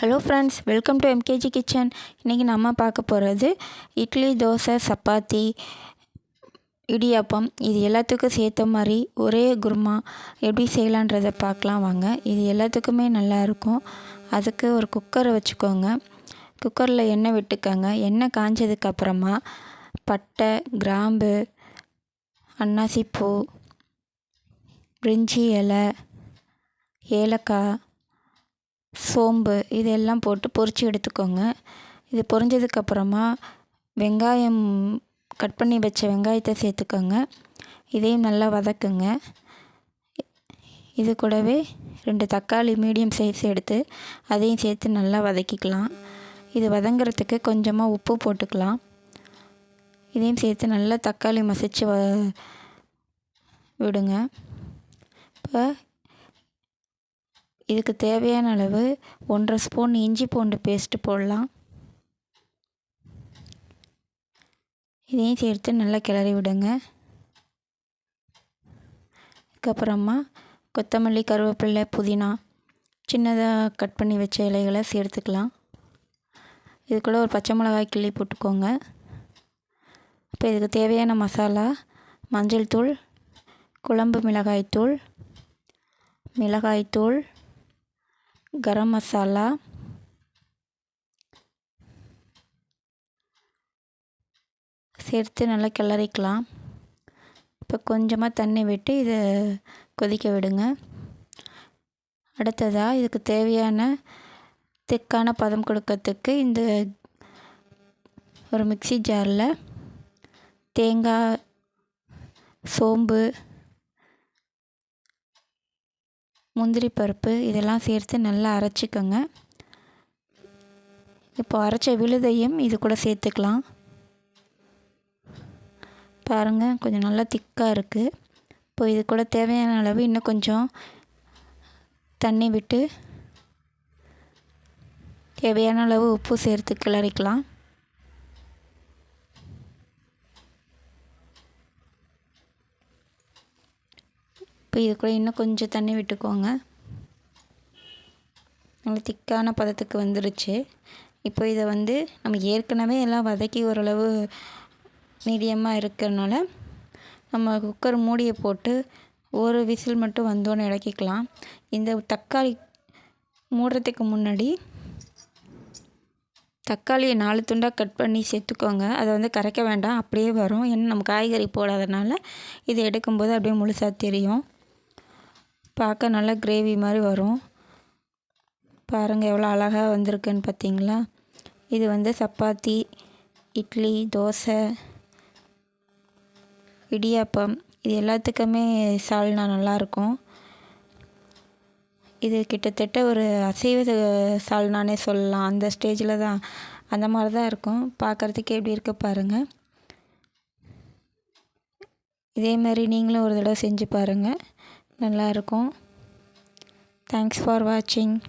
Hello friends welcome to MKG kitchen இன்றைக்கி நம்ம பார்க்க போகிறது இட்லி தோசை சப்பாத்தி இடியாப்பம். இது எல்லாத்துக்கும் சேர்த்த மாதிரி ஒரே குருமா. எப்படி செய்யலான்றதை பார்க்கலாம் வாங்க. இது எல்லாத்துக்குமே நல்லா இருக்கும். அதுக்கு ஒரு குக்கரை வச்சுக்கோங்க. குக்கரில் எண்ணெய் விட்டுக்கோங்க. எண்ணெய் காஞ்சதுக்கப்புறமா பட்டை கிராம்பு அன்னாசிப்பூ பிரிஞ்சி இலை ஏலக்காய் சோம்பு இதெல்லாம் போட்டு பொரித்து எடுத்துக்கோங்க. இது பொரிஞ்சதுக்கப்புறமா வெங்காயம் கட் பண்ணி வச்ச வெங்காயத்தை சேர்த்துக்கோங்க. இதையும் நல்லா வதக்குங்க. இது கூடவே ரெண்டு தக்காளி மீடியம் சைஸ் எடுத்து அதையும் சேர்த்து நல்லா வதக்கிக்கலாம். இது வதங்குறதுக்கு கொஞ்சமாக உப்பு போட்டுக்கலாம். இதையும் சேர்த்து நல்லா தக்காளி மசித்து வ விடுங்க. இப்போ இதுக்கு தேவையான அளவு ஒன்றரை ஸ்பூன் இஞ்சி பூண்டு பேஸ்ட்டு போடலாம். இதையும் சேர்த்து நல்லா கிளறி விடுங்க. அதுக்கப்புறமா கொத்தமல்லி கருவேப்பிலை புதினா சின்னதாக கட் பண்ணி வச்ச இலைகளை சேர்த்துக்கலாம். இது கூட ஒரு பச்சை மிளகாய் கிள்ளி போட்டுக்கோங்க. இப்போ இதுக்கு தேவையான மசாலா மஞ்சள் தூள் குழம்பு மிளகாய்த்தூள் மிளகாய்த்தூள் கரம் மசாலா. சேர்த்து நல்லா கிளறிக்கலாம். இப்போ கொஞ்சமாக தண்ணி விட்டு இதை கொதிக்க விடுங்க. அடுத்ததாக இதுக்கு தேவையான திக்கான பதம் கொடுக்கறதுக்கு இந்த ஒரு மிக்சி ஜாரில் தேங்காய் சோம்பு முந்திரி பருப்பு இதெல்லாம் சேர்த்து நல்லா அரைச்சிக்கோங்க. இப்போ அரைச்ச விழுதையும் இது கூட சேர்த்துக்கலாம். பாருங்கள் கொஞ்சம் நல்லா திக்காக இருக்குது இப்போ இது கூட தேவையான அளவு இன்னும் கொஞ்சம் தண்ணி விட்டு தேவையான அளவு உப்பு சேர்த்து கிளறிக்கலாம். இப்போ இது கூட இன்னும் கொஞ்சம் தண்ணி விட்டுக்கோங்க. நல்லா திக்கான பதத்துக்கு வந்துருச்சு. இப்போ இதை வந்து நம்ம ஏற்கனவே எல்லாம் வதக்கி ஓரளவு மீடியமாக இருக்கிறனால நம்ம குக்கர் மூடியை போட்டு ஒரு விசில் மட்டும் வந்தோன்னு இறக்கிக்கலாம். இந்த தக்காளி மூடுறதுக்கு முன்னாடி தக்காளியை நாலு துண்டாக கட் பண்ணி சேர்த்துக்கோங்க. அதை வந்து கரைக்க வேண்டாம். அப்படியே வரும். ஏன்னா நம்ம காய்கறி போடாதனால இதை எடுக்கும்போது அப்படியே முழுசாக தெரியும். பார்க்க நல்லா கிரேவி மாதிரி வரும். பாருங்கள் எவ்வளோ அழகாக வந்திருக்குன்னு பார்த்தீங்களா? இது வந்து சப்பாத்தி இட்லி தோசை இடியாப்பம். இது எல்லாத்துக்குமே சால்னா நல்லாயிருக்கும் இது கிட்டத்தட்ட ஒரு அசைவ சால்னானே சொல்லலாம். அந்த ஸ்டேஜில் தான் அந்த மாதிரி தான் இருக்கும். பார்க்குறதுக்கு எப்படி இருக்க பாருங்கள் இதே மாதிரி நீங்களும் ஒரு தடவை செஞ்சு பாருங்கள் நல்லாயிருக்கும். தேங்க்ஸ் ஃபார் வாட்சிங்